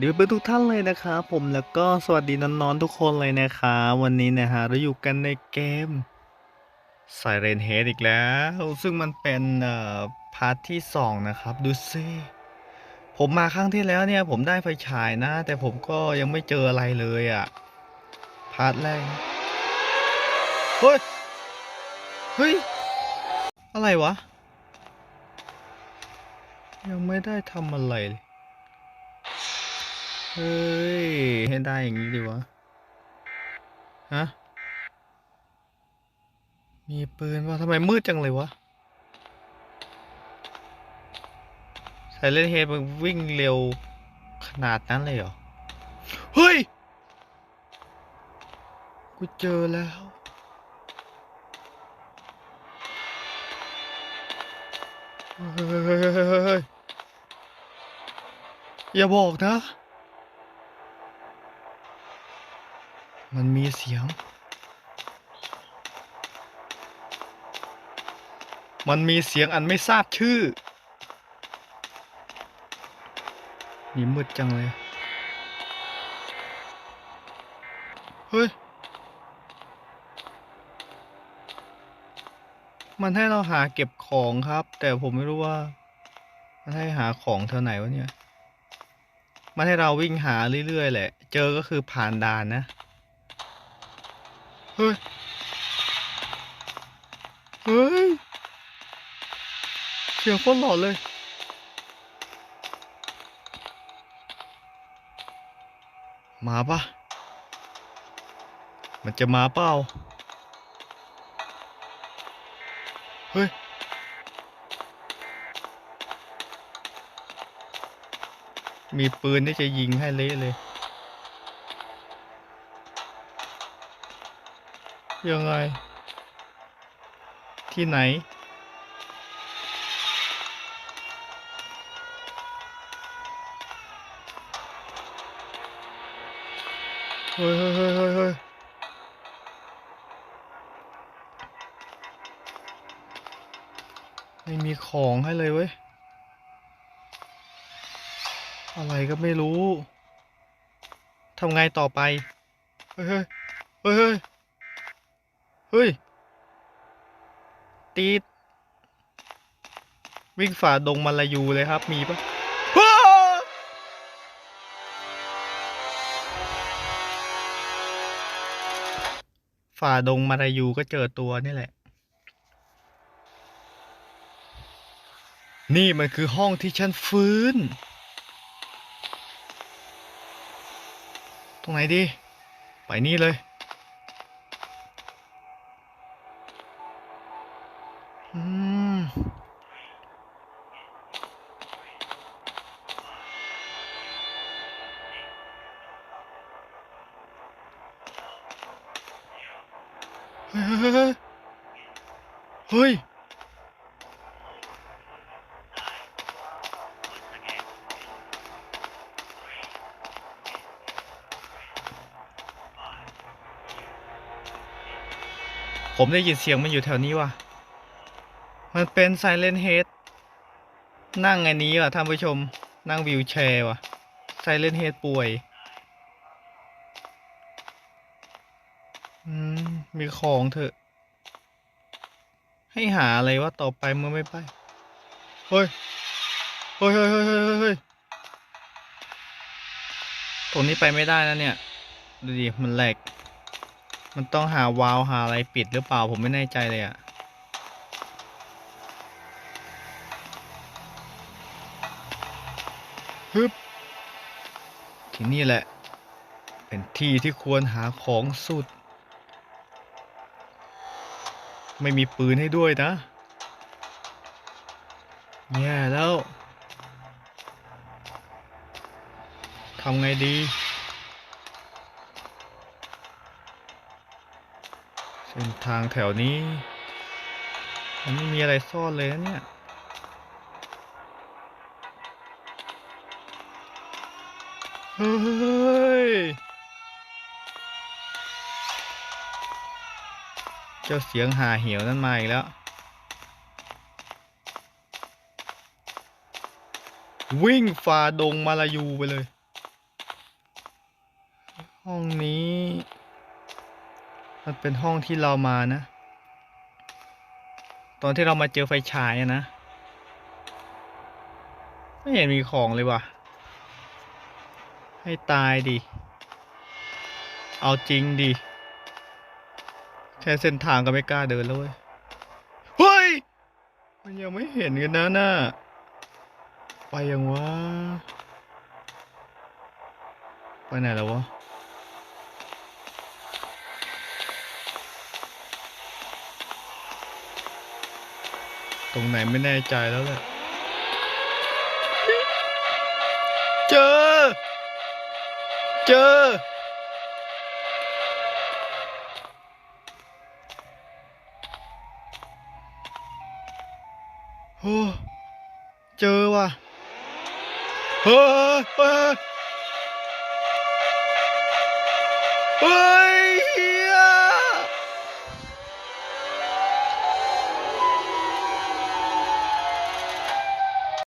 เดี๋ยวไปทุกท่านเลยนะครับผมแล้วก็สวัสดีน้องๆทุกคนเลยนะครับวันนี้นะฮะเราอยู่กันในเกม Siren Head อีกแล้ว ซึ่งมันเป็นเอ่อพาร์ทที่สองนะครับ ดูซิผมมาครั้งที่แล้วเนี่ย ผมได้ไฟฉายนะ แต่ผมก็ยังไม่เจออะไรเลยอะ่ะพาร์ทแรกเฮ้ยเฮ้ยอะไรวะ ยังไม่ได้ทำอะไรเลย เฮ้ย ให้ได้อย่างนี้ดีวะ ฮะ มีปืนวะทำไมมืดจังเลยวะไซเล่นเฮดมันวิ่งเร็วขนาดนั้นเลยเหรอ เฮ้ย กูเจอแล้ว เฮ้ย อย่าบอกนะ มันมีเสียง มันมีเสียงอันไม่ทราบชื่อ นี่มืดจังเลย เฮ้ย มันให้เราหาเก็บของครับ แต่ผมไม่รู้ว่า มันให้หาของเท่าไหนวะเนี่ย มันให้เราวิ่งหาเรื่อยๆแหละ เจอก็คือผ่านด่านนะ เฮ้ย เฮ้ย เสียงโคตรหลอนเลย มาปะมันจะมาเปล่า เฮ้ยมีปืนที่จะยิงให้เละเลย ยังไง ที่ไหนเฮ้ยเฮ้ยเฮ้ยเฮ้ยเฮ้ยไม่มีของให้เลยเว้ย อะไรก็ไม่รู้ ทำไงต่อไป เฮ้ยเฮ้ยเฮ้ย เฮ้ย ตีดวิ่งฝ่าดงมาลายูเลยครับ มีปะฝ่าดงมาลายูก็เจอตัวนี่แหละ นี่มันคือห้องที่ฉันฟื้น ตรงไหนดี ไปนี่เลย เฮ้ยเฮ้ยเฮ้ยเฮ้ย ผมได้ยินเสียงมันอยู่แถวนี้ว่ะ มันเป็นไซเลนเฮดนั่งไงนี้ว่ะท่านผู้ชม นั่งวิวแชร์ว่ะไซเลนเฮดป่วย อืม มีของเถอะ ให้หาอะไรวะต่อไปเมื่อไม่ไป เฮ้ย เฮ้ยเฮ้ยเฮ้ยเฮ้ยเฮ้ยตรงนี้ไปไม่ได้นะเนี่ย ดูดิ มันแหลก มันต้องหาวาล์วหาอะไรปิดหรือเปล่าผมไม่แน่ใจเลยอะฮึบที่นี่แหละ เป็นที่ที่ควรหาของสุด ไม่มีปืนให้ด้วยนะแย่แล้วทำไงดี เส้นทางแถวนี้ มันไม่มีอะไรซ่อนเลยนะเนี่ย เฮ้ย เจ้าเสียงหาเหี่ยวนั่นมาอีกแล้ว วิ่งฝ่าดงมาลายูไปเลย ห้องนี้ มันเป็นห้องที่เรามานะ ตอนที่เรามาเจอไฟฉายนะ ไม่เห็นมีของเลยว่ะ ให้ตายดิ เอาจริงดิ ค่เส้นทางก็ไม่กล้าเดินแล้วเว้ย เฮ้ย มันยังไม่เห็นกันนะน่ะไปยังวะ ไปไหนแล้ววะ ตรงไหนไม่แน่ใจแล้วแหละ เจอ เจอ เจอว่ะ เฮ้ยเฮ้ยเฮ้ย